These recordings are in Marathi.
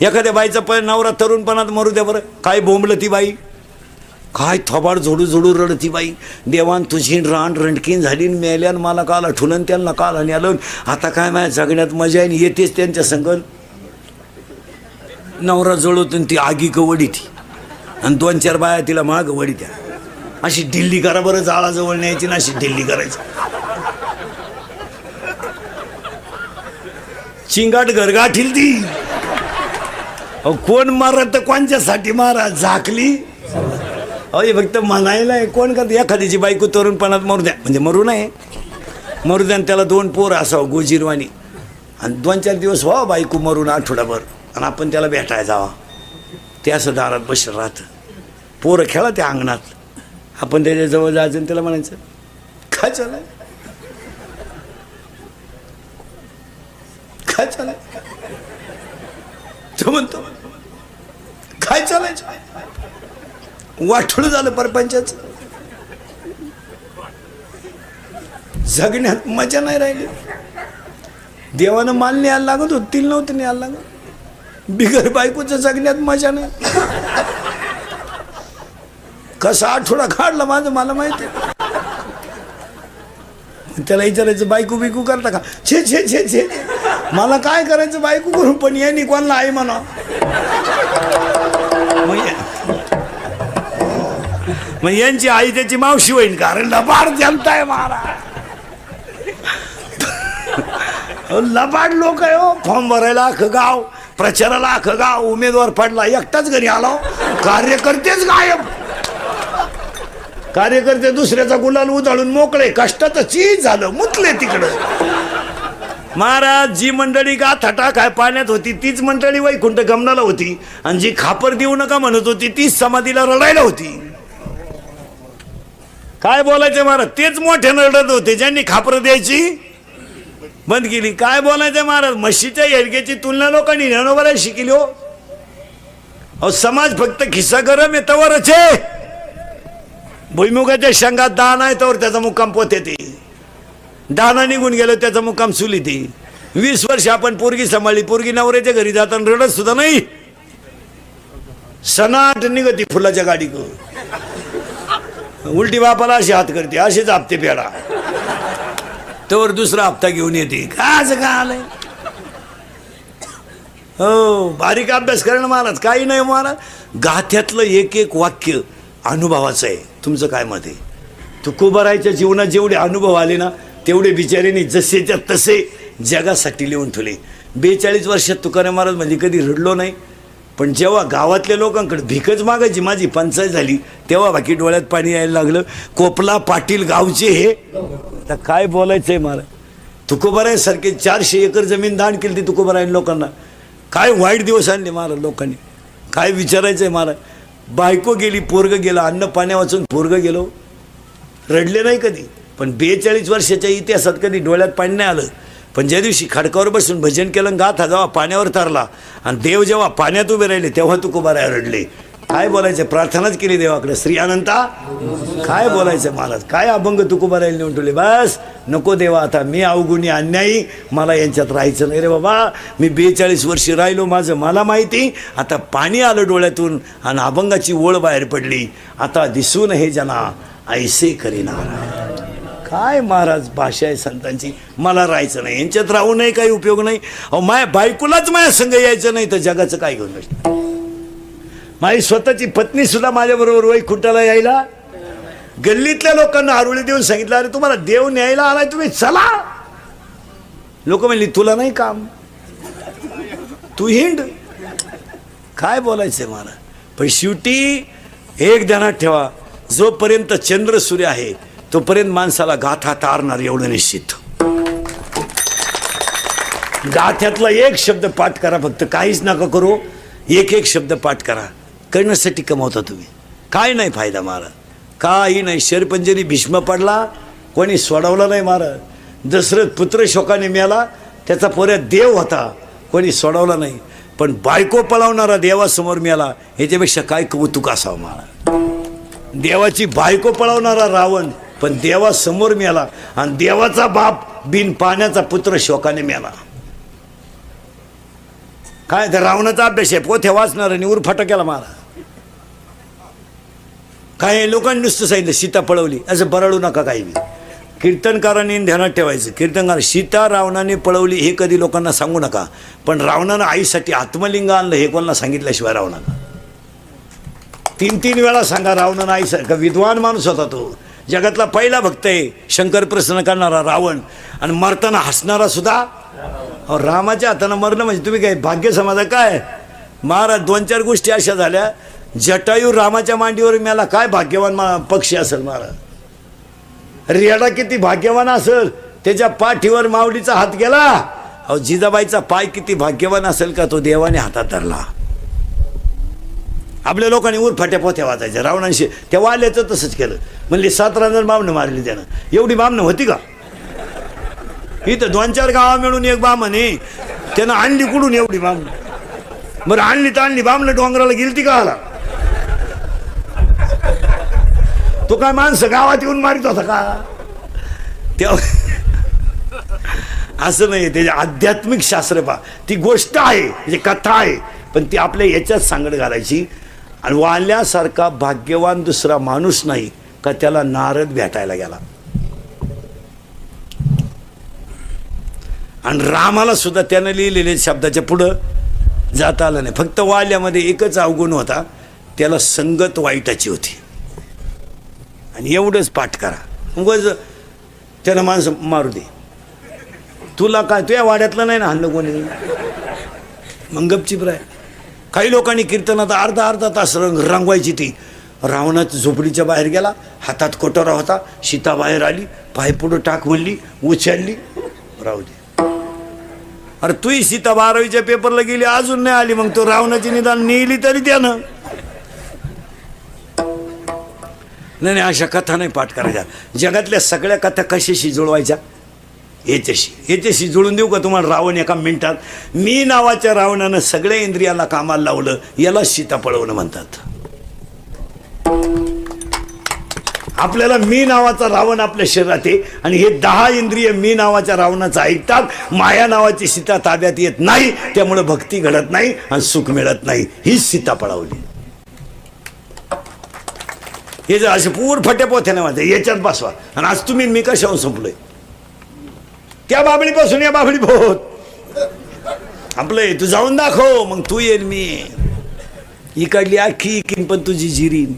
एखाद्या बाईचा पण नवरा तरुणपणात मरू द्या बरं. काय बोंबलं ती बाई? काय थोबाड झोडू झोडू रडती बाई. देवान तुझी रान रणकीन झाली मेल्यान मला काल आठवलं त्यांना काल आणि आलं. आता काय माझ्या जगण्यात मजा आहे येतेच त्यांच्या संगत नवरा जळवतो ती आगी कवडी ती आणि दोन चार बाया तिला माग वडी त्या अशी ढिल्ली करा बरं जाळाजवळ न्यायची ना अशी ढिल्ली करायची. चिंगाट गरगाठील ती. अहो कोण मारत तर कोणच्यासाठी मारा झाकली? अहो हे फक्त म्हणायला आहे कोण करत? एखाद्याची बायको तरुणपणात मरू द्या. म्हणजे मरू नये. मरू द्या आणि त्याला दोन पोर असावं गोजीरवाणी. आणि दोन चार दिवस व्हा बायको मरून आठवडाभर. आणि आपण त्याला भेटायला जावा. ते असं दारात बसलं राहतं. पोरं खेळा त्या अंगणात. आपण त्याच्याजवळ जायचं आणि त्याला म्हणायचं काय चाललं काय चालाय तो म्हणतो काय चालायचं वाठोळ झालं परपंचाच. जगण्यात मजा नाही राहिली. देवानं माल न्यायला लागत होत तिल नव्हतं न्यायला लागत. बिगर बायकोचं जगण्यात मजा नाही. कसा आठवडा काढला माझं मला माहिती त्याला विचारायचं बायको बिकू करता का? छे छे छे छे. मला काय करायचं बायको करून पण यांनी कोणाला आहे म्हणा मग या- मग यांची आई त्याची मावशी होईन कारण लबाड जनताय मारा लबाड लोक आहे हो. फॉर्म भरायला अख गाव प्रचाराला अख गाव उमेदवार पडला एकटाच घरी आलो हो. कार्यकर्तेच गायब. कार्यकर्ते दुसऱ्याचा गुलाल उधळून मोकळे कष्टाचं चीज झालं मुतले तिकडं. महाराज जी मंडळी गाथाटा काय पाण्यात होती तीच मंडळी वैकुंठ गमनाला होती. आणि जी खापर देऊ नका म्हणत होती तीच समाधीला रडायला होती. काय बोलायचं महाराज? तेच मोठे रडत होते ज्यांनी खापरं द्यायची. बंद केली. काय बोलायचं महाराज? म्हशीच्या हेरग्याची तुलना लोकांनी ज्ञानोबाला शिकली हो. अहो समाज फक्त खिस्सा गरम येतावरच आहे. भुईमुगाच्या शेंगात दान आहे तर त्याचा मुक्काम पोत येते. दाना निघून गेलो त्याचा मुक्काम सुली ती वीस वर्ष आपण पोरगी सांभाळली पोरगी नवऱ्याच्या घरी जाताना रडत सुद्धा नाही. सनाट निघती फुलाच्या गाडी उलटी बापाला अशी हात करते असेच हप्ते पेडा तोवर दुसरा हप्ता घेऊन येते. काय असं का आलंय हो बारीक अभ्यास करणं महाराज काही नाही महाराज. गाथ्यातलं एक एक वाक्य अनुभवाचं आहे. तुमचं काय मत आहे? तुकोबारायच्या जीवनात जेवढे अनुभव आले ना तेवढे बिचारीने जसेच्या तसे जगासाठी लिहून ठेवले. बेचाळीस वर्षात तुकाराम महाराज म्हणजे कधी रडलो नाही पण जेव्हा गावातल्या लोकांकडे भिकच मागायची माझी पंचायत झाली तेव्हा बाकी डोळ्यात पाणी यायला लागलं. कोपला पाटील गावचे हे. आता काय बोलायचंय मला? तुकोबारायसारखे चारशे एकर जमीन दान केली ती तुकोबाराय लोकांना. काय वाईट दिवस आणले मला लोकांनी? काय विचारायचं आहे मला? बायको गेली पोरग गेलं अन्न पाण्या वाचून पोरग गेलो. रडले नाही कधी. पण बेचाळीस वर्षाच्या इतिहासात कधी डोळ्यात पाणी नाही आलं. पण ज्या दिवशी खडकावर बसून भजन केलं गाथा जेव्हा पाण्यावर तरला आणि देव जेव्हा पाण्यात उभे राहिले तेव्हा तुकोबाराय रडले. काय बोलायचं? प्रार्थनाच केली देवाकडे. श्री अनंता काय बोलायचं महाराज? काय अभंग तुकोबारायला नेऊन ठेवले? बस नको देवा आता. मी अवगुणी अन्यायी मला यांच्यात राहायचं नाही रे बाबा. मी बेचाळीस वर्षी राहिलो माझं मला माहिती. आता पाणी आलं डोळ्यातून आणि अभंगाची ओळ बाहेर पडली. आता दिसून हे जना ऐसे करीना. काय महाराज भाषा आहे संतांची? मला राहायचं नाही. यांच्यात राहू नये काही उपयोग नाही. अहो माया बायकोलाच माझ्या संघ यायचं नाही तर जगाचं काय घेऊन बसणार? माझी स्वतःची पत्नी सुद्धा माझ्याबरोबर वैकुंठाला यायला. गल्लीतल्या लोकांना आरुळी देऊन सांगितलं अरे तुम्हाला देव न्यायला आलाय तुम्ही चला. लोक म्हणली तुला नाही काम. तू हिंड. काय बोलायचंय मला? पण शेवटी एक ध्यानात ठेवा जोपर्यंत चंद्र सूर्य आहे तोपर्यंत माणसाला गाथा तारणार एवढं निश्चित गाथ्यातला एक शब्द पाठ करा फक्त काहीच नका करू. एक एक शब्द पाठ करा. करण्यासाठी कमवता तुम्ही. काय नाही फायदा महाराज काही नाही. शरपंजनी भीष्म पडला कोणी सोडवला नाही महाराज दशरथ पुत्र शोकाने मिळाला त्याचा पोऱ्या देव होता. कोणी सोडवला नाही. पण बायको पळवणारा देवासमोर मिळाला ह्याच्यापेक्षा काय कौतुक असावं महाराज देवाची बायको पळवणारा रावण पण देवासमोर मिळाला आणि देवाचा बाप बिन पाण्याचा पुत्र शोकाने मिळाला काय तर रावणाचा अभ्यास आहे पोथे वाचणार आणि उरफाटा केला मारा. काय लोकांनी नुसतं सांगितलं सीता पळवली. असं बरळू नका काही मी कीर्तनकारांनी ध्यानात ठेवायचं. कीर्तनकार सीता रावणाने पळवली हे कधी लोकांना सांगू नका. पण रावणानं आईसाठी आत्मलिंग आणलं हे कोणाला सांगितल्याशिवाय रावणानं तीन तीन वेळा सांगा रावणानं आईसारखा विद्वान माणूस होता तो. जगातला पहिला भक्त आहे शंकर प्रसन्न करणारा रावण. आणि मरताना हसणारा सुद्धा अहो, रामाच्या हातानं मरणं म्हणजे तुम्ही काय भाग्य समाजा काय? महाराज दोन चार गोष्टी अशा झाल्या. जटायू रामाच्या मांडीवर मला काय भाग्यवान मा पक्षी असेल महाराज? रेडा किती भाग्यवान असेल? त्याच्या पाठीवर माऊलीचा हात गेला. अहो जिजाबाईचा पाय किती भाग्यवान असेल का? तो देवाने हातात धरला. आपल्या लोकांनी उरफाट्या पोथ्या वाचायच्या. रावणांशी त्या वाल्याचं तसंच केलं. म्हणले सातरा जण बामणं मारली त्यानं. एवढी बामणं होती का? इथं दोन चार गावा मिळून एक बामण आहे. त्यानं आणली कुठून एवढी बामणं? बरं आणली तर आणली बामणं डोंगराला गेलती का आला? तो काय माणसं गावात येऊन मारित होता का? तेव्हा असं नाही त्याचे आध्यात्मिक शास्त्र पा ती गोष्ट आहे म्हणजे कथा आहे. पण ती आपल्या याच्यात सांगड घालायची. आणि वाल्यासारखा भाग्यवान दुसरा माणूस नाही का त्याला नारद भेटायला गेला. आणि रामाला सुद्धा त्यानं लिहिलेले शब्दाच्या पुढं जाता आलं नाही. फक्त वाल्यामध्ये एकच अवगुण होता त्याला संगत वाईटाची होती. आणि एवढंच पाठ करा. उगाच त्यानं माणसं मारू दे. तुला काय तुझ्या वाड्यातलं नाही ना हल्लं कोणी? मग गपचीप राय काही लोकांनी कीर्तनात अर्धा अर्धा तास रंग रंगवायची ती. रावणात झोपडीच्या बाहेर गेला हातात कोटोरा होता सीता बाहेर आली पाय पुढं टाक म्हणली उचलली. राहू दे. अरे तुही सीता बारावीच्या पेपरला गेली अजून नाही आली मग तो रावणाची निदान नेली तरी त्यानं. नाही नाही अशा कथा नाही पाठ करायच्या. जगातल्या सगळ्या कथा कशाशी जुळवायच्या? याच्याशी. याच्याशी जुळून देऊ का तुम्हाला? रावण एका मिनिटात. मी नावाच्या रावणानं सगळ्या इंद्रियाला कामाला लावलं याला सीता पळवणं म्हणतात. आपल्याला मी नावाचा रावण आपल्या शरीरात आहे आणि हे दहा इंद्रिय मी नावाच्या रावणाचं ऐकतात. माया नावाची सीता ताब्यात येत नाही त्यामुळे भक्ती घडत नाही आणि सुख मिळत नाही. हीच सीता पळवली. हे जर असे पूर फटे पोथ्याने माझे याच्यात बसवा. आणि आज तुम्ही मी कशावर संपलोय? त्या बाबळीपासून या बाबळी भोत आपलं तू जाऊन दाखव मग तू येईल मी. इकडली आखी किन पण तुझी जिरीन.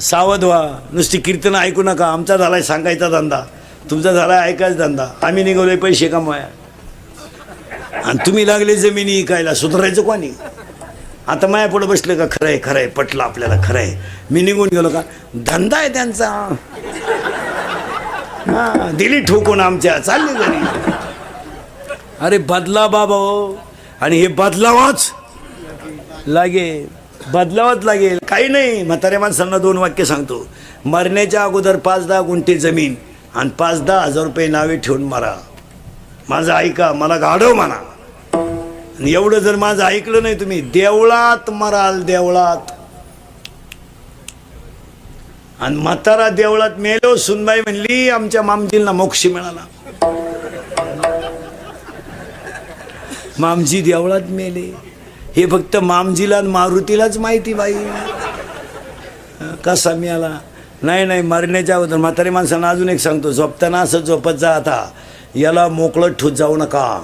सावध व्हा. नुसती कीर्तन ऐकू नका. आमचा झालाय सांगायचा धंदा. तुमचा झालाय ऐकायचा धंदा. आम्ही निघवले पैसे कमाया आणि तुम्ही लागले जमिनी इकायला. सुधारायचं कोणी? आता माया पुढे बसले का खरंय खरंय. पटलं आपल्याला खरंय. मी निघून गेलो का? धंदा आहे त्यांचा. हा दिली ठोकून आमच्या. चालली घरी अरे बदला बाबा हो. आणि हे बदलावाच लागेल बदलावाच लागेल काही नाही म्हाताऱ्या माणसांना दोन वाक्य सांगतो. मरण्याच्या अगोदर पाच दहा गुंठे जमीन आणि पाच दहा हजार रुपये नावे ठेवून मारा. माझं ऐका मला गाढव म्हणा. आणि एवढं जर माझं ऐकलं नाही तुम्ही देवळात मराल देवळात. आणि म्हातारा देवळात मेलो सुनबाई म्हणली आमच्या मामजींना मोक्ष मिळाला. मामजी देवळात मेले. हे फक्त मामजीला आणि मारुतीलाच माहिती बाई. कसा मिळाला? नाही नाही मरण्याच्या अगोदर म्हातारी माणसांना अजून एक सांगतो. झोपताना असं झोपत जा आता. याला मोकळं ठोत जाऊ नका.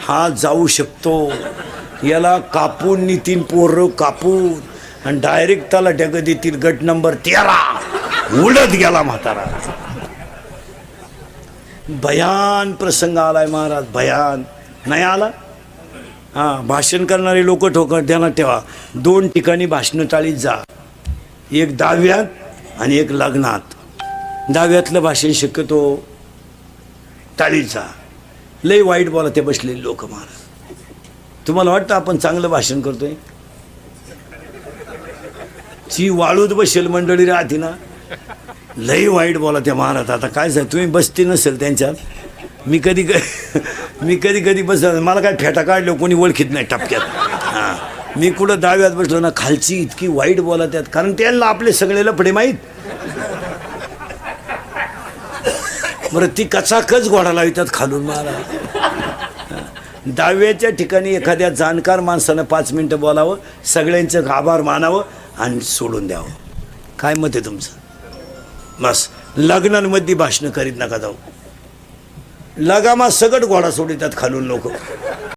हा जाऊ शकतो. याला कापून नितीन पोरं कापून आणि डायरेक्ट त्याला गदीतील देतील गट नंबर तेरा. उडत गेला म्हातारा. भयान प्रसंग आलाय महाराज भयान नाही आला? हां भाषण करणारे लोक ठोकर द्याना ठेवा. दोन ठिकाणी भाषणं टाळीत जा. एक दहाव्यात आणि एक लग्नात. दहाव्यातलं भाषण शक्यतो टाळीत जा. लय वाईट बोला ते बसलेले लोक महाराज. तुम्हाला वाटतं आपण चांगलं भाषण करतोय? ची वाळूत बसेल मंडळी राहते ना लई वाईट बोला त्या महाराज आता काय साहेब तुम्ही बसते नसेल त्यांच्यात. मी कधी मी कधी कधी बस मला काय फेटा काढलं कोणी ओळखीत नाही टपक्यात. हां. मी कुठं दहाव्यात बसलो ना खालची इतकी वाईट बोला त्यात कारण त्यांना आपले सगळे लफडे माहीत. बरं ती कचाकच घोडा लावितात खालून मला दहाव्याच्या ठिकाणी एखाद्या जाणकार माणसानं पाच मिनटं बोलावं सगळ्यांचं आभार मानावं आणि सोडून द्यावं. काय मत आहे तुमचं? बस. लग्नांमध्ये भाषणं करीत नका जाऊ. लगामा सगट घोडा सोडितात खालून लोक.